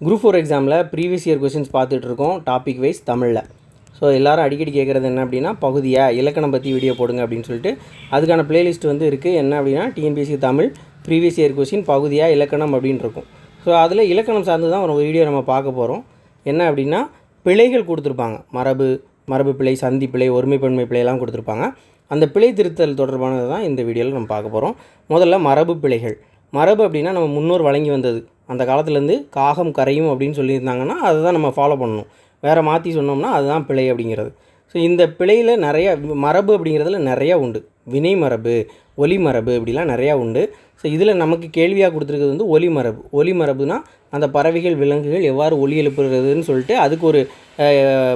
Group four எக்ஸாமில் previous year questions பார்த்துட்டு இருக்கோம் டாபிக் வைஸ் தமிழில். ஸோ எல்லோரும் அடிக்கடி கேட்குறது என்ன அப்படின்னா பகுதியாக இலக்கணம் பற்றி வீடியோ போடுங்க அப்படின்னு சொல்லிட்டு அதுக்கான பிளேலிஸ்ட் வந்து இருக்குது என்ன அப்படின்னா TNPSC Tamil previous year question பகுதியாக இலக்கணம் அப்படின்னு இருக்கும். ஸோ அதில் இலக்கணம் சார்ந்து தான் ஒரு வீடியோ நம்ம பார்க்க போகிறோம் என்ன அப்படின்னா பிழைகள் கொடுத்துருப்பாங்க. மரபு மரபு பிழை சந்தி பிழை ஒருமைப்பன்மை பிழையெல்லாம் கொடுத்துருப்பாங்க. அந்த பிழை திருத்தல் தொடர்பானது தான் இந்த வீடியோவில் நம்ம பார்க்க போகிறோம் முதல்ல மரபு பிழைகள். மரபு அப்படின்னா நம்ம முன்னோர் வழங்கி வந்தது. அந்த காலத்துலேருந்து காகம் கரையும் அப்படின்னு சொல்லியிருந்தாங்கன்னா அதை தான் நம்ம ஃபாலோ பண்ணணும். வேறு மாற்றி சொன்னோம்னா அதுதான் பிழை அப்படிங்கிறது. ஸோ இந்த பிழையில் நிறைய மரபு அப்படிங்கிறதுல நிறையா உண்டு. வினை மரபு ஒலி மரபு இப்படிலாம் நிறையா உண்டு. ஸோ இதில் நமக்கு கேள்வியாக கொடுத்துருக்கிறது வந்து ஒலி மரபு. ஒலி மரபுனா அந்த பறவைகள் விலங்குகள் எவ்வாறு ஒலி எழுப்புறதுன்னு சொல்லிட்டு அதுக்கு ஒரு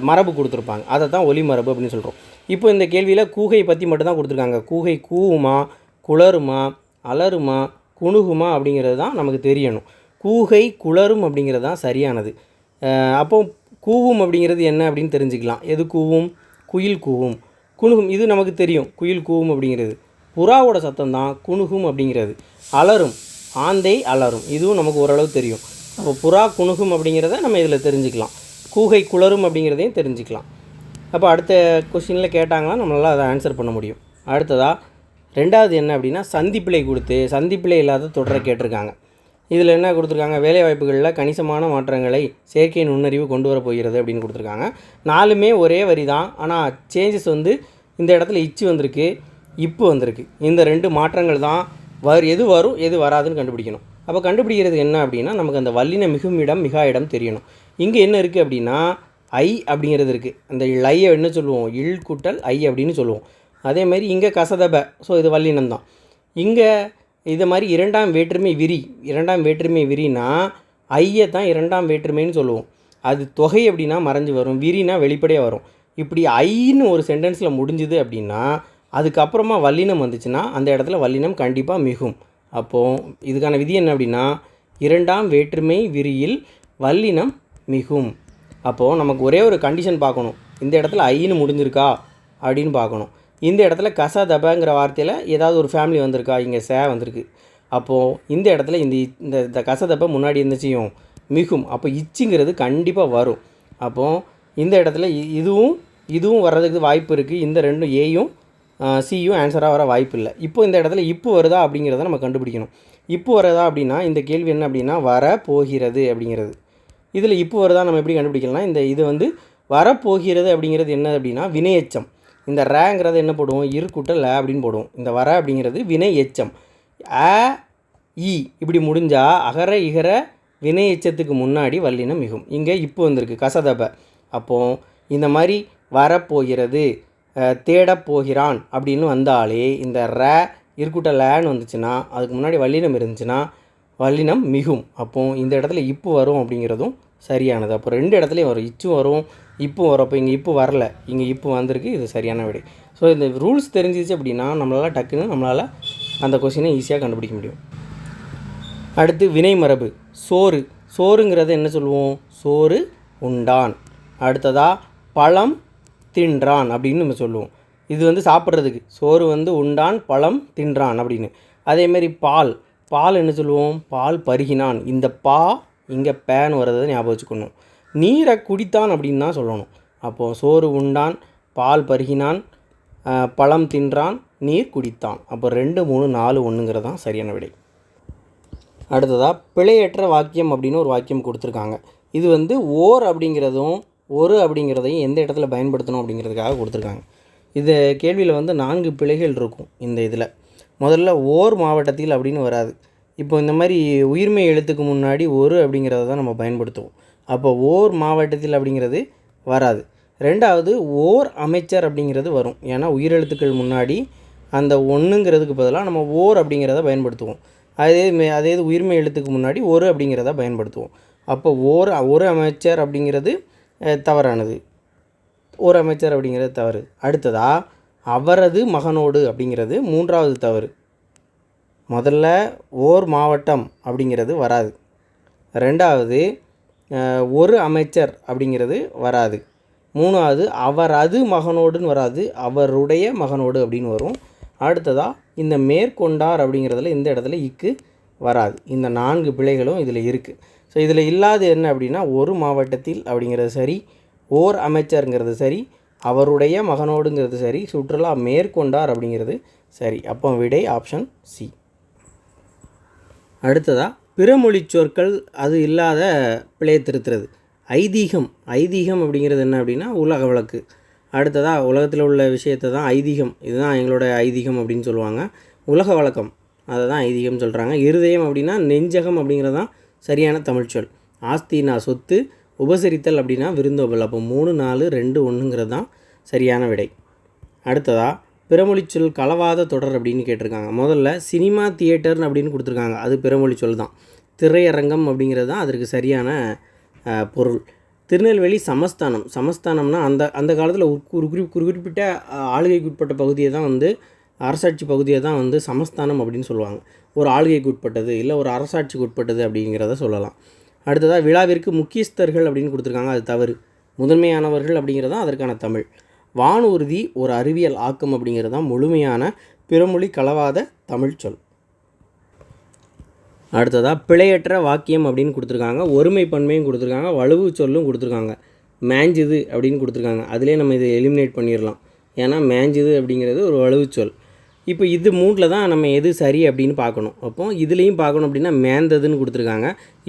மரபு கொடுத்துருப்பாங்க. அதை தான் ஒலி மரபு அப்படின்னு சொல்கிறோம் இப்போ இந்த கேள்வியில் கூகை பற்றி மட்டும்தான் கொடுத்துருக்காங்க. கூகை கூவுமா குளருமா அலருமா குணுகுமா அப்படிங்கிறது தான் நமக்கு தெரியணும். கூகை குளரும் அப்படிங்கிறது தான் சரியானது. அப்போ கூவும் அப்படிங்கிறது என்ன அப்படின்னு தெரிஞ்சுக்கலாம். எது கூவும்? குயில் கூவும். குணுகும். இது நமக்கு தெரியும். குயில் கூவும் அப்படிங்கிறது. புறாவோட சத்தம் தான் குணுகும் அப்படிங்கிறது. அலரும். ஆந்தை அலரும். இதுவும் நமக்கு ஓரளவு தெரியும். அப்போ புறா குணுகும் அப்படிங்கிறத நம்ம இதில் தெரிஞ்சுக்கலாம். கூகை குளரும் அப்படிங்கிறதையும் தெரிஞ்சுக்கலாம். அப்போ அடுத்த கொஷினில் கேட்டாங்கன்னா நம்மளால் அதை ஆன்சர் பண்ண முடியும். அடுத்ததாக ரெண்டாவது என்ன அப்படின்னா சந்திப்பிழை கொடுத்து சந்திப்பிழை இல்லாத தொடரை கேட்டிருக்காங்க. இதில் என்ன கொடுத்துருக்காங்க? வேலைவாய்ப்புகளில் கணிசமான மாற்றங்களை செயற்கை நுண்ணறிவு கொண்டு வர போகிறது அப்படின்னு கொடுத்துருக்காங்க. நாலுமே ஒரே வரி தான். ஆனால் சேஞ்சஸ் வந்து இந்த இடத்துல இச்சு வந்திருக்கு இப்பு வந்திருக்கு. இந்த ரெண்டு மாற்றங்கள் தான் வர் எது வரும் எது வராதுன்னு கண்டுபிடிக்கணும். அப்போ கண்டுபிடிக்கிறது என்ன அப்படின்னா நமக்கு அந்த வல்லின மிகும் இடம் மிகா இடம் தெரியணும். இங்கே என்ன இருக்குது அப்படின்னா ஐ அப்படிங்கிறது இருக்குது. அந்த லையை என்ன சொல்லுவோம்? இல் கூட்டல் ஐ அப்படின்னு சொல்லுவோம். அதே மாதிரி இங்கே கசதப. ஸோ இது வல்லினம் தான். இங்கே இது மாதிரி இரண்டாம் வேற்றுமை விரி. இரண்டாம் வேற்றுமை விரினா ஐயை தான் இரண்டாம் வேற்றுமைன்னு சொல்லுவோம். அது தொகை அப்படின்னா மறைஞ்சு வரும். விரினா வெளிப்படையாக வரும். இப்படி ஐன்னு ஒரு சென்டென்ஸில் முடிஞ்சுது அப்படின்னா அதுக்கப்புறமா வல்லினம் வந்துச்சுன்னா அந்த இடத்துல வல்லினம் கண்டிப்பாக மிகும். அப்போது இதுக்கான விதி என்ன அப்படின்னா இரண்டாம் வேற்றுமை விரியில் வல்லினம் மிகும். அப்போது நமக்கு ஒரே ஒரு கண்டிஷன் பார்க்கணும். இந்த இடத்துல ஐன்னு முடிஞ்சிருக்கா அப்படின்னு பார்க்கணும். இந்த இடத்துல கசதபங்கிற வார்த்தையில் ஏதாவது ஒரு ஃபேமிலி வந்திருக்கா? இங்கே சே வந்திருக்கு. அப்போது இந்த இடத்துல இந்த இந்த இந்த கசதப்பை முன்னாடி இருந்துச்சியும் மிகும். அப்போ இச்சிங்கிறது கண்டிப்பாக வரும். அப்போது இந்த இடத்துல இ- இதுவும் இதுவும் வர்றதுக்கு வாய்ப்பு இருக்குது இந்த ரெண்டும் ஏயும் சியும் ஆன்சராக வர வாய்ப்பு இல்லை. இப்போ இந்த இடத்துல இப்போ வருதா அப்படிங்கிறத நம்ம கண்டுபிடிக்கணும். இப்போ வருதா அப்படின்னா இந்த கேள்வி என்ன அப்படின்னா வர போகிறது அப்படிங்கிறது. இதில் இப்போ வருதா நம்ம எப்படி கண்டுபிடிக்கலாம்னா இந்த இது வந்து வரப்போகிறது அப்படிங்கிறது என்ன அப்படின்னா வினையச்சம். இந்த ரேங்கிறது என்ன போடுவோம்? இருக்கூட்டல் ல அப்படின்னு போடுவோம். இந்த வர அப்படிங்கிறது வினை எச்சம். அ இ இப்படி முடிஞ்சால் அகர இகர வினை எச்சத்துக்கு முன்னாடி வல்லினம் மிகும். இங்கே இப்போ வந்திருக்கு கசதப. அப்போது இந்த மாதிரி வரப்போகிறது தேடப்போகிறான் போகிறான் அப்படின்னு வந்தாலே இந்த ர இருக்கூட்ட லேன்னு வந்துச்சுன்னா அதுக்கு முன்னாடி வல்லினம் இருந்துச்சுன்னா வல்லினம் மிகும். அப்போது இந்த இடத்துல இப்போ வரும் அப்படிங்கிறதும் சரியானது. அப்போ ரெண்டு இடத்துலையும் வரும். இச்சும் வரும் இப்போ வரப்போ இங்கே இப்போ வரல. இங்கே இப்போ வந்திருக்கு இது சரியான விடை. ஸோ இந்த ரூல்ஸ் தெரிஞ்சிச்சு அப்படின்னா நம்மளால் டக்குன்னு நம்மளால் அந்த கொஷினை ஈஸியாக கண்டுபிடிக்க முடியும். அடுத்து வினை மரபு. சோறு. சோறுங்கிறத என்ன சொல்லுவோம்? சோறு உண்டான். அடுத்ததாக பழம் தின்றான் அப்படின்னு நம்ம சொல்லுவோம். இது வந்து சாப்பிட்றதுக்கு. சோறு வந்து உண்டான் பழம் தின்றான் அப்படின்னு. அதேமாரி பால். பால் என்ன சொல்லுவோம்? பால் பருகினான். இந்த பா இங்கே பேன் வர்றதை ஞாபகம் வச்சுக்கணும். நீரை குடித்தான் அப்படின்னு தான் சொல்லணும். அப்போது சோறு உண்டான் பால் பருகினான் பழம் தின்றான் நீர் குடித்தான். அப்போ ரெண்டு மூணு நாலு ஒன்றுங்கிறது தான் சரியான விடை. அடுத்ததாக பிழையற்ற வாக்கியம் அப்படின்னு ஒரு வாக்கியம் கொடுத்துருக்காங்க. இது வந்து ஓர் அப்படிங்கிறதும் ஒரு அப்படிங்கிறதையும் எந்த இடத்துல பயன்படுத்தணும் அப்படிங்கிறதுக்காக கொடுத்துருக்காங்க. இது கேள்வியில் வந்து நான்கு பிழைகள் இருக்கும் இந்த இதில். முதல்ல ஓர் மாவட்டத்தில் அப்படின்னு வராது. இப்போ இந்த மாதிரி உயிர்மை எழுத்துக்கு முன்னாடி ஒரு அப்படிங்கிறத தான் நம்ம பயன்படுத்துவோம். அப்போ ஓர் மாவட்டத்தில் அப்படிங்கிறது வராது. ரெண்டாவது ஓர் அமைச்சர் அப்படிங்கிறது வரும். ஏன்னா உயிரெழுத்துக்கள் முன்னாடி அந்த ஒன்றுங்கிறதுக்கு பதிலாக நம்ம ஓர் அப்படிங்கிறத பயன்படுத்துவோம். அதே அதே இது உயிர்மை எழுத்துக்கு முன்னாடி ஒரு அப்படிங்கிறத பயன்படுத்துவோம். அப்போ ஓர் ஒரு அமைச்சர் அப்படிங்கிறது தவறானது. ஒரு அமைச்சர் அப்படிங்கிறது தவறு. அடுத்ததா அவரது மகனோடு அப்படிங்கிறது மூன்றாவது தவறு. முதல்ல ஓர் மாவட்டம் அப்படிங்கிறது வராது. ரெண்டாவது ஒரு அமைச்சர் அப்படிங்கிறது வராது. மூணாவது அவரது மகனோடுன்னு வராது. அவருடைய மகனோடு அப்படின்னு வரும். அடுத்ததாக இந்த மேற்கொண்டார் அப்படிங்கிறதுல இந்த இடத்துல இக்கு வராது. இந்த நான்கு பிழைகளும் இதில் இருக்குது ஸோ இதில் இல்லாத என்ன அப்படின்னா ஒரு மாவட்டத்தில் அப்படிங்கிறது சரி ஓர் அமைச்சருங்கிறது சரி அவருடைய மகனோடுங்கிறது சரி சுற்றுலா மேற்கொண்டார் அப்படிங்கிறது சரி. அப்போ விடை ஆப்ஷன் சி. அடுத்ததாக பிறமொழி சொற்கள் அது இல்லாத பிழையை திருத்துறது. ஐதீகம் ஐதீகம் அப்படிங்கிறது என்ன அப்படின்னா உலக வழக்கு. அடுத்ததாக உலகத்தில் உள்ள விஷயத்தை தான் ஐதீகம். இதுதான் எங்களோட ஐதீகம் அப்படின்னு சொல்லுவாங்க. உலக வழக்கம். அதை தான் ஐதீகம் சொல்கிறாங்க இருதயம் அப்படின்னா நெஞ்சகம் அப்படிங்கிறது தான் சரியான தமிழ்ச்சொல் ஆஸ்தினா சொத்து உபசரித்தல் அப்படின்னா விருந்தோபல் அப்போ மூணு நாலு ரெண்டு ஒன்றுங்கிறது தான் சரியான விடை. அடுத்ததாக பிறமொழிச்சொல் கலவாத தொடர் அப்படின்னு கேட்டிருக்காங்க. முதல்ல சினிமா தியேட்டர்னு அப்படின்னு கொடுத்துருக்காங்க. அது பிறமொழிச்சொல் தான் திரையரங்கம் அப்படிங்கிறது தான் அதற்கு சரியான பொருள். திருநெல்வேலி சமஸ்தானம். சமஸ்தானம்னா அந்த அந்த காலத்தில் ஒரு குறி குறிப்பிட்ட ஆளுகைக்கு உட்பட்ட பகுதியை தான் வந்து அரசாட்சி பகுதியை தான் வந்து சமஸ்தானம் அப்படின்னு சொல்லுவாங்க. ஒரு ஆளுகைக்கு உட்பட்டது இல்லை ஒரு அரசாட்சிக்கு உட்பட்டது அப்படிங்கிறத சொல்லலாம். அடுத்ததாக விழாவிற்கு முக்கியஸ்தர்கள் அப்படின்னு கொடுத்துருக்காங்க. அது தவறு. முதன்மையானவர்கள் அப்படிங்கிறது தான் அதற்கான தமிழ். வானூர்தி ஒரு அறிவியல் ஆக்கம் அப்படிங்கிறது தான் முழுமையான பிறமொழி கலவாத தமிழ் சொல். அடுத்ததாக பிழையற்ற வாக்கியம் அப்படின்னு கொடுத்துருக்காங்க ஒருமை பன்மையும் கொடுத்துருக்காங்க வலுவு சொல்லும் கொடுத்துருக்காங்க. மேஞ்சுது அப்படின்னு கொடுத்துருக்காங்க. அதிலே நம்ம இதை எலிமினேட் பண்ணிடலாம். ஏன்னா மேஞ்சுது அப்படிங்கிறது ஒரு வலுவு சொல். இப்போ இது மூணில் தான் நம்ம எது சரி அப்படின்னு பார்க்கணும். அப்போ இதுலேயும் பார்க்கணும் அப்படின்னா மேந்ததுன்னு கொடுத்துருக்காங்க.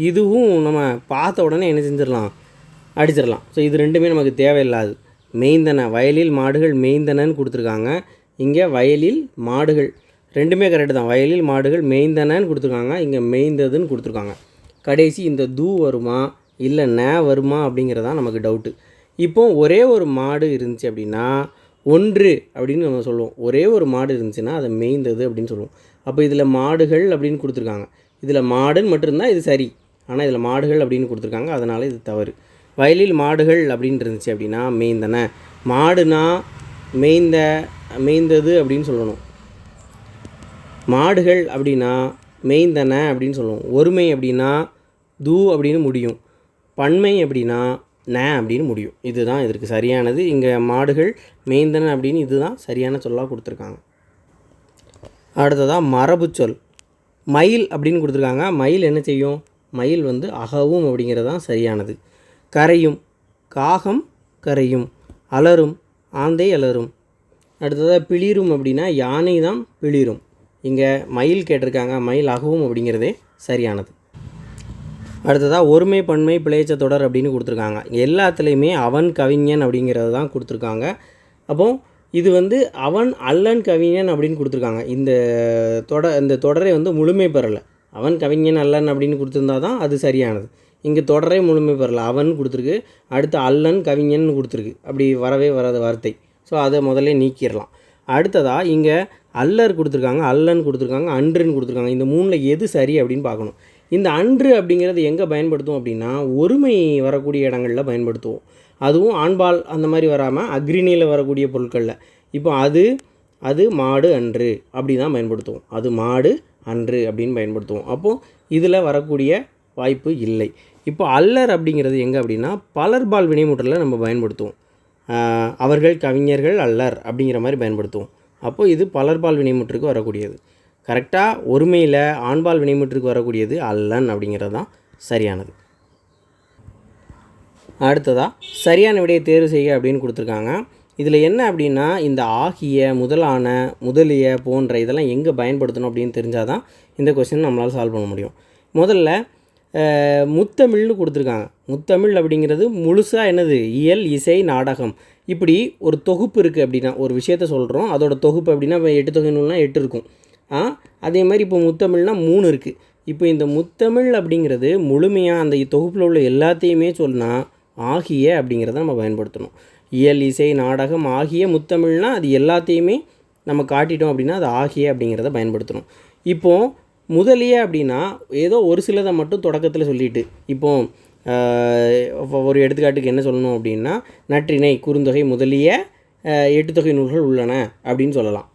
இதுவும் நம்ம பார்த்த உடனே என்ன செஞ்சிடலாம்? அடிச்சிடலாம். ஸோ இது ரெண்டுமே நமக்கு தேவையில்லாது. மேய்ந்தன. வயலில் மாடுகள் மேய்ந்தனன்னு கொடுத்துருக்காங்க. இங்கே வயலில் மாடுகள் ரெண்டுமே கரெக்டு தான். வயலில் மாடுகள் மேய்ந்தனன்னு கொடுத்துருக்காங்க. இங்கே மேய்ந்ததுன்னு கொடுத்துருக்காங்க. கடைசி இந்த தூ வருமா இல்லை ந வருமா அப்படிங்கிறதான் நமக்கு டவுட்டு இப்போ ஒரே ஒரு மாடு இருந்துச்சு அப்படின்னா ஒன்று அப்படின்னு நம்ம சொல்லுவோம். ஒரே ஒரு மாடு இருந்துச்சுன்னா அதை மேய்ந்தது அப்படின்னு சொல்லுவோம். அப்போ இதில் மாடுகள் அப்படின்னு கொடுத்துருக்காங்க. இதில் மாடுன்னு மட்டும்தான் இது சரி. ஆனால் இதில் மாடுகள் அப்படின்னு கொடுத்துருக்காங்க. அதனால் இது தவறு. வயலில் மாடுகள் அப்படின்னு இருந்துச்சு அப்படின்னா மேய்ந்தன. மாடுனா மேய்ந்த மேய்ந்தது அப்படின்னு சொல்லணும். மாடுகள் அப்படின்னா மேய்ந்தன அப்படின்னு சொல்லுவோம் ஒருமை அப்படின்னா தூ அப்படின்னு முடியும். பன்மை அப்படின்னா ந அப்படின்னு முடியும். இதுதான் இதற்கு சரியானது. இங்கே மாடுகள் மேய்ந்தன அப்படின்னு இதுதான் சரியான சொல்லாக கொடுத்துருக்காங்க. அடுத்ததாக மரபு சொல் மயில் அப்படின்னு கொடுத்துருக்காங்க. மயில் என்ன செய்யும்? மயில் வந்து அகவும் அப்படிங்கிறது தான் சரியானது. கரையும். காகம் கரையும். அலரும் ஆந்தை அலரும். அடுத்ததாக பிளிரும் அப்படின்னா யானை தான் பிளிரும். இங்கே மயில் கேட்டிருக்காங்க. மயில் அகவும் அப்படிங்கிறதே சரியானது. அடுத்ததாக ஒருமை பன்மை பிழைச்ச தொடர் அப்படின்னு கொடுத்துருக்காங்க. எல்லாத்துலேயுமே அவன் கவிஞன் அப்படிங்கிறது தான் கொடுத்துருக்காங்க. அப்போ இது வந்து அவன் அல்லன் கவிஞன் அப்படின்னு கொடுத்துருக்காங்க. இந்த தொடர் இந்த தொடரை வந்து முழுமை பெறலை. அவன் கவிஞன் அல்லன் அப்படின்னு கொடுத்துருந்தா தான் அது சரியானது. இங்கே தொடரே முழுமை பெறல. அவன் கொடுத்துருக்கு. அடுத்து அல்லன் கவிஞன் கொடுத்துருக்கு. அப்படி வரவே வராத வார்த்தை. ஸோ அதை முதல்ல நீக்கிடலாம் அடுத்ததாக இங்கே அல்லர் கொடுத்துருக்காங்க அல்லன் கொடுத்துருக்காங்க அன்றுன்னு கொடுத்துருக்காங்க. இந்த மூணில் எது சரி அப்படின்னு பார்க்கணும். இந்த அன்று அப்படிங்கிறது எங்கே பயன்படுத்துவோம் அப்படின்னா ஒருமை வரக்கூடிய இடங்களில் பயன்படுத்துவோம். அதுவும் ஆண்பால் அந்த மாதிரி வராமல் அக்ரிணியில் வரக்கூடிய பொருட்களில். இப்போ அது அது மாடு அன்று அப்படி தான் பயன்படுத்துவோம். அது மாடு அன்று அப்படின்னு பயன்படுத்துவோம். அப்போது இதில் வரக்கூடிய வாய்ப்பு இல்லை. இப்போ அல்லர் அப்படிங்கிறது எங்கே அப்படின்னா பலர்பால் வினைமுற்றலில் நம்ம பயன்படுத்துவோம். அவர்கள் கவிஞர்கள் அல்லர் அப்படிங்கிற மாதிரி பயன்படுத்துவோம். அப்போது இது பலர்பால் வினைமுற்றுக்கு வரக்கூடியது. கரெக்டாக ஒருமையில் ஆண்பால் வினைமுற்றுக்கு வரக்கூடியது அல்லன் அப்படிங்கிறது தான் சரியானது. அடுத்ததாக சரியான விடையை தேர்வு செய்ய அப்படின்னு கொடுத்துருக்காங்க. இதில் என்ன அப்படின்னா இந்த ஆகிய முதலான முதலிய போன்ற இதெல்லாம் எங்கே பயன்படுத்தணும் அப்படின்னு தெரிஞ்சால் தான் இந்த கொஸ்டின் நம்மளால் சால்வ் பண்ண முடியும். முதல்ல முத்தமிழ்னு கொடுத்துருக்காங்க. முத்தமிழ் அப்படிங்கிறது முழுசாக என்னது? இயல் இசை நாடகம். இப்படி ஒரு தொகுப்பு இருக்குது அப்படின்னா ஒரு விஷயத்த சொல்கிறோம் அதோட தொகுப்பு அப்படின்னா இப்போ எட்டு தொகை எட்டு இருக்கும். ஆ? அதே மாதிரி இப்போ முத்தமிழ்னால் மூணு இருக்குது இப்போ இந்த முத்தமிழ் அப்படிங்கிறது முழுமையாக அந்த தொகுப்பில் உள்ள எல்லாத்தையுமே சொன்னால் ஆகிய அப்படிங்கிறத நம்ம பயன்படுத்தணும். இயல் இசை நாடகம் ஆகிய முத்தமிழ்னால் அது எல்லாத்தையுமே நம்ம காட்டிட்டோம் அப்படின்னா அது ஆகிய அப்படிங்கிறத பயன்படுத்தணும். இப்போது முதலிய அப்படின்னா ஏதோ ஒரு சிலதை மட்டும் தொடக்கத்தில் சொல்லிட்டு இப்போ ஒரு எடுத்துக்காட்டுக்கு என்ன சொல்லணும் அப்படின்னா நற்றிணை குறுந்தொகை முதலிய எட்டுத்தொகை எட்டு தொகை நூல்கள் உள்ளன அப்படின்னு சொல்லலாம்.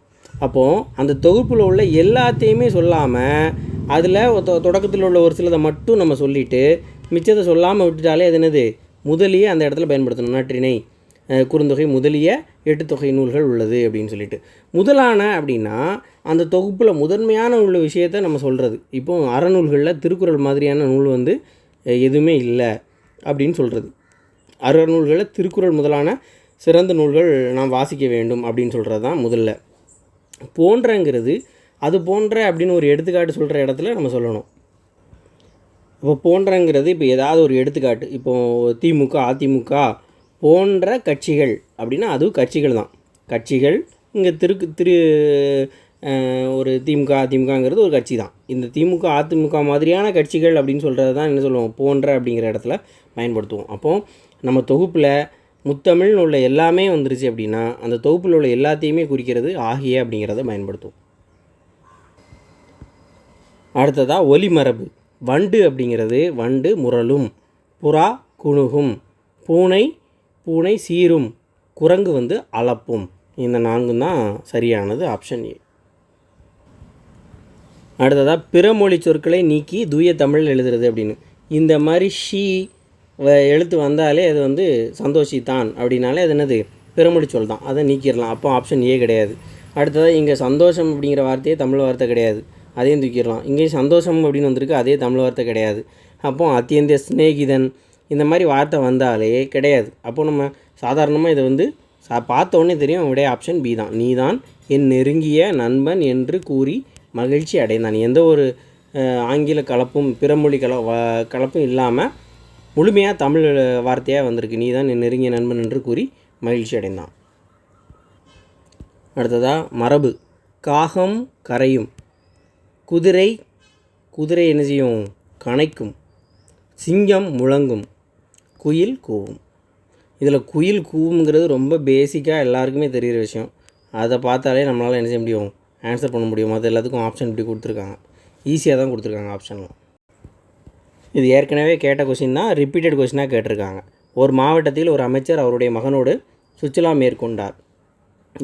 அப்போது அந்த தொகுப்பில் உள்ள எல்லாத்தையுமே சொல்லாமல் அதில் தொடக்கத்தில் உள்ள ஒரு சிலதை மட்டும் நம்ம சொல்லிட்டு மிச்சத்தை சொல்லாமல் விட்டுட்டாலே அது என்னது? முதலியே அந்த இடத்துல பயன்படுத்தணும். நற்றிணை குறுந்தொகை முதலிய எட்டு தொகை நூல்கள் உள்ளது அப்படின்னு சொல்லிட்டு. முதலான அப்படின்னா அந்த தொகுப்பில் முதன்மையான உள்ள விஷயத்தை நம்ம சொல்கிறது இப்போ அறநூல்களில் திருக்குறள் மாதிரியான நூல் வந்து எதுவுமே இல்லை அப்படின்னு சொல்கிறது அறநூல்களில் திருக்குறள் முதலான சிறந்த நூல்கள் நாம் வாசிக்க வேண்டும் அப்படின்னு சொல்கிறது தான் முதல்ல. போன்றங்கிறது அது போன்ற அப்படின்னு ஒரு எடுத்துக்காட்டு சொல்கிற இடத்துல நம்ம சொல்லணும். இப்போ போன்றங்கிறது இப்போ ஏதாவது ஒரு எடுத்துக்காட்டு. இப்போது திமுக அதிமுக போன்ற கட்சிகள் அப்படின்னா அதுவும் கட்சிகள் தான். கட்சிகள் இங்கே திருக்கு திரு ஒரு திமுக அதிமுகங்கிறது ஒரு கட்சி தான். இந்த திமுக அதிமுக மாதிரியான கட்சிகள் அப்படின்னு சொல்கிறது தான் என்ன சொல்லுவோம்? போன்ற அப்படிங்கிற இடத்துல பயன்படுத்துவோம். அப்போது நம்ம தொகுப்பில் முத்தமிழ்னு உள்ள எல்லாமே வந்துருச்சு அப்படின்னா அந்த தொகுப்பில் உள்ள எல்லாத்தையுமே குறிக்கிறது ஆகிய அப்படிங்கிறத பயன்படுத்துவோம். அடுத்ததாக ஒலிமரபு வண்டு அப்படிங்கிறது வண்டு முரலும் புறா குணுகும் பூனை பூனை சீரும் குரங்கு வந்து அளப்பும். இந்த நான்கும் தான் சரியானது ஆப்ஷன் ஏ அடுத்ததாக பிற மொழி சொற்களை நீக்கி தூய தமிழில் எழுதுறது அப்படின்னு. இந்த மாதிரி ஷீ வ- எழுத்து வந்தாலே அது வந்து சந்தோஷித்தான் அப்படின்னாலே அது என்னது? பிறமொழி சொல் தான். அதை நீக்கிடலாம். அப்போ ஆப்ஷன் ஏ கிடையாது. அடுத்ததாக இங்கே சந்தோஷம் அப்படிங்கிற வார்த்தையே தமிழ் வார்த்தை கிடையாது. அதையும் தூக்கிடலாம். இங்கே சந்தோஷம் அப்படின்னு வந்திருக்கு. அதே தமிழ் வார்த்தை கிடையாது. அப்போ அத்தியந்த சிநேகிதன் இந்த மாதிரி வார்த்தை வந்தாலே கிடையாது. அப்போ நம்ம சாதாரணமாக இதை வந்து சா பார்த்த உடனே தெரியும் விடைய ஆப்ஷன் பி தான். நீ தான் என் நெருங்கிய நண்பன் என்று கூறி மகிழ்ச்சி அடைந்தான். எந்த ஒரு ஆங்கில கலப்பும் பிறமொழி கல வ- கலப்பும் இல்லாமல் முழுமையாக தமிழ் வார்த்தையாக வந்திருக்கு. நீ தான் என் நெருங்கிய நண்பன் என்று கூறி மகிழ்ச்சி அடைந்தான். அடுத்ததாக மரபு. காகம் கரையும். குதிரை குதிரை என்ன செய்யும்? கனைக்கும் சிங்கம் முழங்கும். குயில் கூவும். இதில் குயில் கூவுங்கிறது ரொம்ப பேசிக்காக எல்லாருக்குமே தெரிகிற விஷயம். அதை பார்த்தாலே நம்மளால் என்ன செய்ய முடியும்? ஆன்சர் பண்ண முடியும். அது எல்லாத்துக்கும் ஆப்ஷன் இப்படி கொடுத்துருக்காங்க. ஈஸியாக தான் கொடுத்துருக்காங்க ஆப்ஷன்லாம் இது ஏற்கனவே கேட்ட கொஷின் தான் ரிப்பீட்டட் கொஷினாக கேட்டிருக்காங்க. ஒரு மாவட்டத்தில் ஒரு அமைச்சர் அவருடைய மகனோடு சுற்றுலா மேற்கொண்டார்.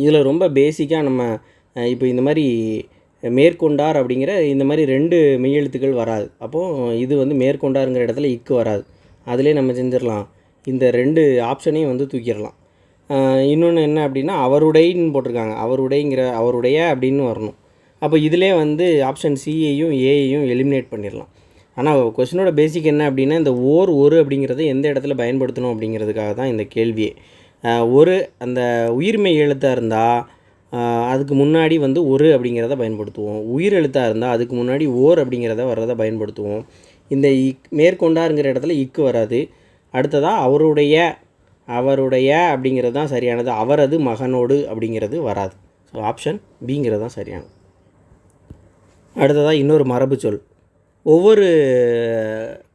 இதில் ரொம்ப பேசிக்காக நம்ம இப்போ இந்த மாதிரி மேற்கொண்டார் அப்படிங்கிற இந்த மாதிரி ரெண்டு மெய்யெழுத்துக்கள் வராது. அப்போது இது வந்து மேற்கொண்டாருங்கிற இடத்துல இக்கு வராது. அதிலே நம்ம செஞ்சிடலாம். இந்த ரெண்டு ஆப்ஷனையும் வந்து தூக்கிடலாம். இன்னொன்று என்ன அப்படின்னா அவருடைன்னு போட்டிருக்காங்க. அவருடைங்கிற அவருடைய அப்படின்னு வரணும். அப்போ இதிலே வந்து ஆப்ஷன் சிஏயும் ஏயையும் எலிமினேட் பண்ணிடலாம். ஆனால் கொஸ்டினோட பேசிக் என்ன அப்படின்னா இந்த ஓர் ஒரு அப்படிங்கிறத எந்த இடத்துல பயன்படுத்தணும் அப்படிங்கிறதுக்காக தான் இந்த கேள்வியே. ஒரு அந்த உயிர்மெய் எழுத்தாக இருந்தால் அதுக்கு முன்னாடி வந்து ஒரு அப்படிங்கிறத பயன்படுத்துவோம். உயிர் எழுத்தாக இருந்தால் அதுக்கு முன்னாடி ஓர் அப்படிங்கிறத வர்றதை பயன்படுத்துவோம். இந்த இக் மேற்கொண்டாருங்கிற இடத்துல இக்கு வராது. அடுத்ததாக அவருடைய அவருடைய அப்படிங்கிறது தான் சரியானது. அவரது மகனோடு அப்படிங்கிறது வராது. ஸோ ஆப்ஷன் பிங்கிறது தான் சரியானது. அடுத்ததாக இன்னொரு மரபு சொல். ஒவ்வொரு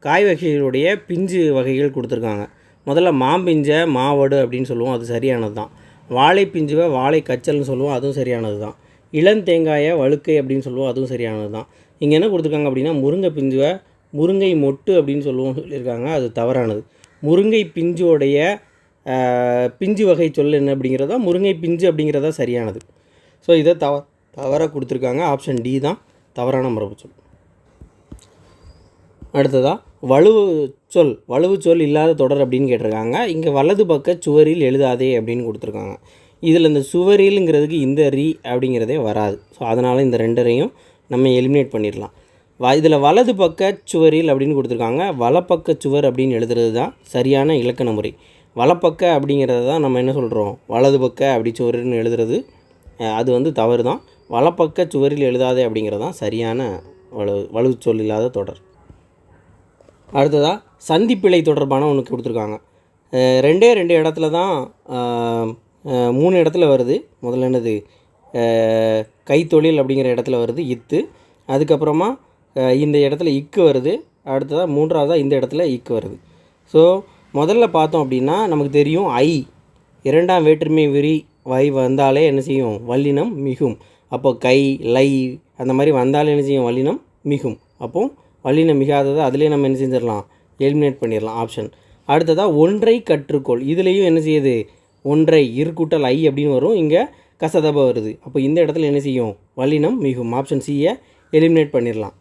காய் வகைகளுடைய பிஞ்சு வகைகள் கொடுத்துருக்காங்க. முதல்ல மாம்பிஞ்சை மாவடு அப்படின்னு சொல்லுவோம். அது சரியானது தான். வாழை பிஞ்சுவை வாழை கச்சல்னு சொல்லுவோம். அதுவும் சரியானது தான். இளந்தேங்காயை வழுக்கை அப்படின்னு சொல்லுவோம். அதுவும் சரியானது தான். இங்கே என்ன கொடுத்துருக்காங்க அப்படின்னா முருங்கை பிஞ்சுவை முருங்கை மொட்டு அப்படின்னு சொல்லுவோம் சொல்லியிருக்காங்க. அது தவறானது. முருங்கை பிஞ்சோடைய பிஞ்சு வகை சொல் என்ன அப்படிங்கிறதா? முருங்கை பிஞ்சு அப்படிங்கிறதா சரியானது. ஸோ இதை தவ தவறாக கொடுத்துருக்காங்க. ஆப்ஷன் டி தான் தவறான மரபு சொல். அடுத்ததாக வலுவு சொல் வலுவு சொல் இல்லாத தொடர் அப்படின்னு கேட்டிருக்காங்க. இங்கே வலது பக்க சுவரில் எழுதாதே அப்படின்னு கொடுத்துருக்காங்க. இதில் இந்த சுவரில்ங்கிறதுக்கு இந்த ரீ அப்படிங்கிறதே வராது. ஸோ அதனால் இந்த ரெண்டரையும் நம்ம எலிமினேட் பண்ணிடலாம். இதில் வலது பக்க சுவரில் அப்படின்னு கொடுத்துருக்காங்க. வலப்பக்க சுவர் அப்படின்னு எழுதுறது தான் சரியான இலக்கண முறை. வலப்பக்க அப்படிங்கிறத தான் நம்ம என்ன சொல்கிறோம் வலது பக்க அப்படி சுவர்னு எழுதுறது அது வந்து தவறு தான். வலப்பக்க சுவரில் எழுதாதே அப்படிங்கிறது தான் சரியான வலு வலு சொல் இல்லாத தொடர். அடுத்ததாக சந்திப்பிழை தொடர்பான ஒன்று கொடுத்துருக்காங்க. ரெண்டே ரெண்டு இடத்துல தான் மூணு இடத்துல வருது. முதல்ல என்னது? கைத்தொழில் அப்படிங்கிற இடத்துல வருது இத்து. அதுக்கப்புறமா இந்த இடத்துல இக்கு வருது. அடுத்ததாக மூன்றாவதாக இந்த இடத்துல இக்கு வருது. ஸோ முதல்ல பார்த்தோம் அப்படின்னா நமக்கு தெரியும் ஐ. இரண்டாம் வேற்றுமை விரி வை வந்தாலே என்ன செய்யும்? வல்லினம் மிகும். அப்போ கை லை அந்த மாதிரி வந்தாலே என்ன செய்யும்? வல்லினம் மிகும். அப்போ வல்லினம் மிகாததை அதிலே நம்ம என்ன செஞ்சிடலாம்? எலிமினேட் பண்ணிடலாம். ஆப்ஷன். அடுத்ததாக ஒன்றை கற்றுக்கொள். இதுலேயும் என்ன செய்யுது? ஒன்றை இருக்கூட்டல் ஐ அப்படின்னு வரும். இங்கே கசதப வருது. அப்போ இந்த இடத்துல என்ன செய்யும்? வல்லினம் மிகும். ஆப்ஷன் சியை எலிமினேட் பண்ணிடலாம்.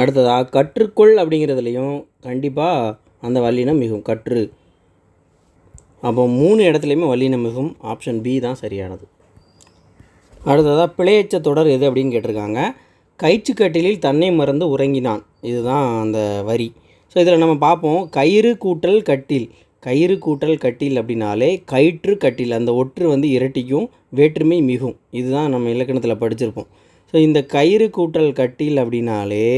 அடுத்ததாக கற்றுக்கொள் அப்படிங்கிறதுலையும் கண்டிப்பாக அந்த வல்லினம் மிகும் கற்று. அப்போ மூணு இடத்துலையுமே வல்லினம் மிகும் ஆப்ஷன் பி தான் சரியானது. அடுத்ததாக பிழையச்ச தொடர் எது அப்படின்னு கேட்டிருக்காங்க. கயிற்றுக்கட்டிலில் தன்னை மறந்து உறங்கினான். இதுதான் அந்த வரி. ஸோ இதில் நம்ம பார்ப்போம். கயிறு கூட்டல் கட்டில். கயிறு கூட்டல் கட்டில் அப்படின்னாலே கயிற்று கட்டில். அந்த ஒற்று வந்து இரட்டிக்கும் வேற்றுமை மிகும். இதுதான் நம்ம இலக்கணத்தில் படிச்சிருப்போம். ஸோ இந்த கயிறு கூட்டல் கட்டில் அப்படின்னாலே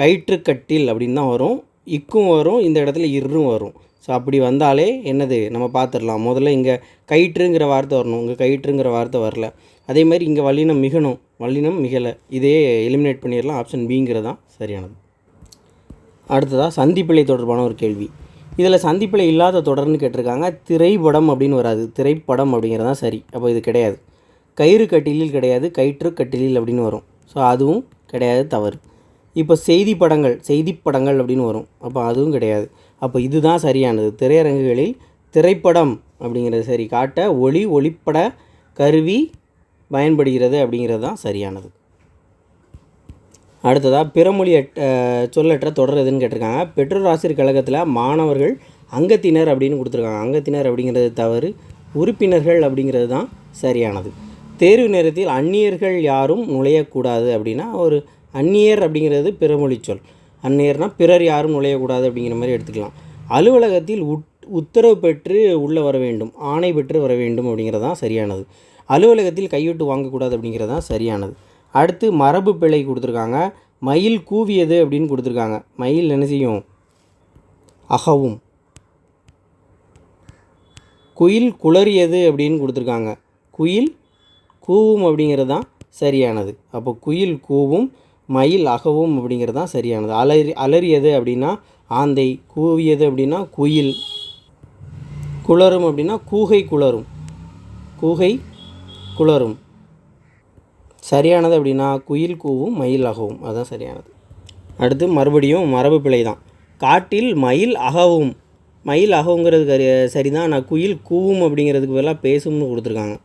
கயிற்றுக்கட்டில் அப்படின்னு தான் வரும். இக்கும் வரும் இந்த இடத்துல இரும் வரும். ஸோ அப்படி வந்தாலே என்னது? நம்ம பார்த்துடலாம். முதல்ல இங்கே கயிற்றுங்கிற வார்த்தை வரணும். இங்கே கயிற்றுங்கிற வார்த்தை வரல. அதே மாதிரி இங்கே வல்லினம் மிகணும். வல்லினம் மிகலை. இதே எலிமினேட் பண்ணிடலாம். ஆப்ஷன் பிங்கிறது தான் சரியானது. அடுத்ததாக சந்திப்பிழை தொடர்பான ஒரு கேள்வி. இதில் சந்திப்பிழை இல்லாத தொடர்னு கேட்டிருக்காங்க. திரைப்படம் அப்படின்னு வராது. திரைப்படம் அப்படிங்கிறது தான் சரி. அப்போ இது கிடையாது. கயிறு கட்டிலில் கிடையாது. கயிற்று கட்டிலில் அப்படின்னு வரும். ஸோ அதுவும் கிடையாது தவறு. இப்போ செய்தி படங்கள் செய்தி படங்கள் அப்படின்னு வரும். அப்போ அதுவும் கிடையாது. அப்போ இதுதான் சரியானது. திரையரங்குகளில் திரைப்படம் அப்படிங்கிறது சரி காட்ட ஒளி ஒளிப்பட கருவி பயன்படுகிறது அப்படிங்கிறது தான் சரியானது. அடுத்ததாக பிறமொழி சொல்லற்ற தொடர் எதுன்னு கேட்டிருக்காங்க. பெற்றோர் ஆசிரியர் கழகத்தில் மாணவர்கள் அங்கத்தினர் அப்படின்னு கொடுத்துருக்காங்க. அங்கத்தினர் அப்படிங்கிறது தவறு உறுப்பினர்கள் அப்படிங்கிறது தான் சரியானது. தேர்வு நேரத்தில் அந்நியர்கள் யாரும் நுழையக்கூடாது அப்படின்னா ஒரு அந்நியர் அப்படிங்கிறது பிறமொழி சொல். அந்நியர்னால் பிறர் யாரும் நுழையக்கூடாது அப்படிங்கிற மாதிரி எடுத்துக்கலாம். அலுவலகத்தில் உட் உத்தரவு பெற்று உள்ளே வர வேண்டும் ஆணை பெற்று வர வேண்டும் அப்படிங்கிறது தான் சரியானது. அலுவலகத்தில் கையொட்டு வாங்கக்கூடாது அப்படிங்கிறது தான் சரியானது. அடுத்து மரபு பிழை கொடுத்துருக்காங்க. மயில் கூவியது அப்படின்னு கொடுத்துருக்காங்க. மயில் என்ன செய்யும்? அகவும். குயில் குளறியது அப்படின்னு கொடுத்துருக்காங்க. குயில் கூவும் அப்படிங்கிறது தான் சரியானது. அப்போ குயில் கூவும் மயில் அகவும் அப்படிங்கிறது தான் சரியானது. அலறி அலறியது அப்படின்னா ஆந்தை கூவியது அப்படின்னா குயில். குளரும் அப்படின்னா கூகை குளரும். கூகை குளரும். சரியானது அப்படின்னா குயில் கூவும் மயில் அகவும். அதுதான் சரியானது. அடுத்து மறுபடியும் மரபு பிழை தான். காட்டில் மயில் அகவும். மயில் அகவுங்கிறது கரி சரிதான். நான் குயில் கூவும் அப்படிங்கிறதுக்கு பதிலாக பேசும்னு கொடுத்துருக்காங்க.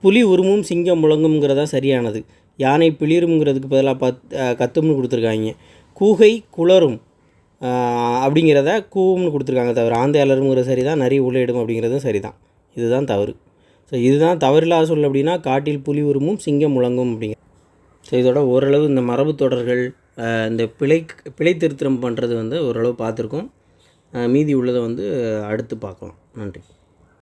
புலி உருமும் சிங்கம் முழங்கும்ங்கிறதா சரியானது. யானை பிளிரும்ங்கிறதுக்கு பதிலாக பத் கத்தும்னு கொடுத்துருக்காங்க. கூகை குளரும் அப்படிங்கிறத கூவும்னு கொடுத்துருக்காங்க தவிர ஆந்தையாளருங்கிற அலருங்கிறது சரி தான் நிறைய உள்ளிடும் அப்படிங்கிறதும் சரி தான் இதுதான் தவறு. ஸோ இதுதான் தவறில்லாத சொல் அப்படின்னா காட்டில் புலி உருமும் சிங்கம் முழங்கும் அப்படிங்கிற ஸோ இதோட ஓரளவு இந்த மரபு தொடர்கள் இந்த பிழை பிழை திருத்தம் பண்ணுறது வந்து ஓரளவு பார்த்துருக்கோம். மீதி உள்ளதை வந்து அடுத்து பார்க்கலாம். நன்றி.